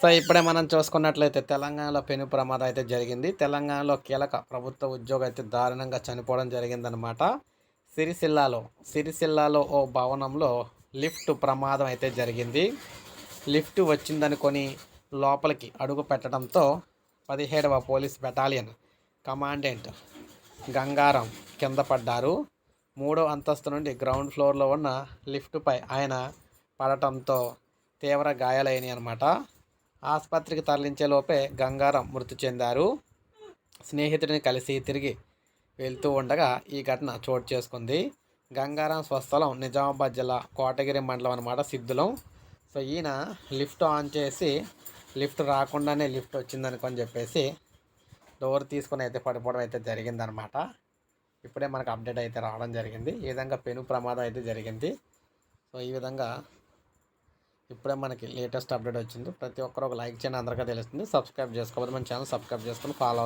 So ఇప్పుడే మనం చూసుకున్నట్లయితే తెలంగాణలో పెను ప్రమాదం అయితే జరిగింది. తెలంగాణలో కీలక ప్రభుత్వ ఉద్యోగం అయితే దారుణంగా చనిపోవడం జరిగిందనమాట సిరిసిల్లాలో సిరిసిల్లాలో ఓ భవనంలో లిఫ్ట్ ప్రమాదం అయితే జరిగింది. లిఫ్ట్ వచ్చిందనుకొని లోపలికి అడుగు పెట్టడంతో పదిహేడవ పోలీస్ బెటాలియన్ కమాండెంట్ గంగారం కింద పడ్డారు. మూడో అంతస్తు నుండి గ్రౌండ్ ఫ్లోర్లో ఉన్న లిఫ్ట్పై ఆయన పడటంతో తీవ్ర గాయాలైనాయి అనమాట ఆసుపత్రికి తరలించే లోపే గంగారం మృతి చెందారు. స్నేహితుడిని కలిసి తిరిగి వెళ్తూ ఉండగా ఈ ఘటన చోటు చేసుకుంది. గంగారం స్వస్థలం నిజామాబాద్ జిల్లా కోటగిరి మండలం అనమాట సిద్ధులం. సో ఈయన లిఫ్ట్ ఆన్ చేసి లిఫ్ట్ రాకుండానే లిఫ్ట్ వచ్చిందనుకొని చెప్పేసి డోర్ తీసుకొని అయితే పడిపోవడం అయితే జరిగిందనమాట ఇప్పుడే మనకు అప్డేట్ అయితే రావడం జరిగింది. ఈ విధంగా పెను ప్రమాదం అయితే జరిగింది. సో ఈ విధంగా ఇప్పుడే మనకి లేటెస్ట్ అప్డేట్ వచ్చింది. ప్రతి ఒక్కరు ఒక లైక్ చేయండి. అందరికీ తెలుస్తుంది. సబ్స్క్రైబ్ చేసుకోవాలి మన ఛానల్ సబ్స్క్రైబ్ చేసుకొని ఫాలో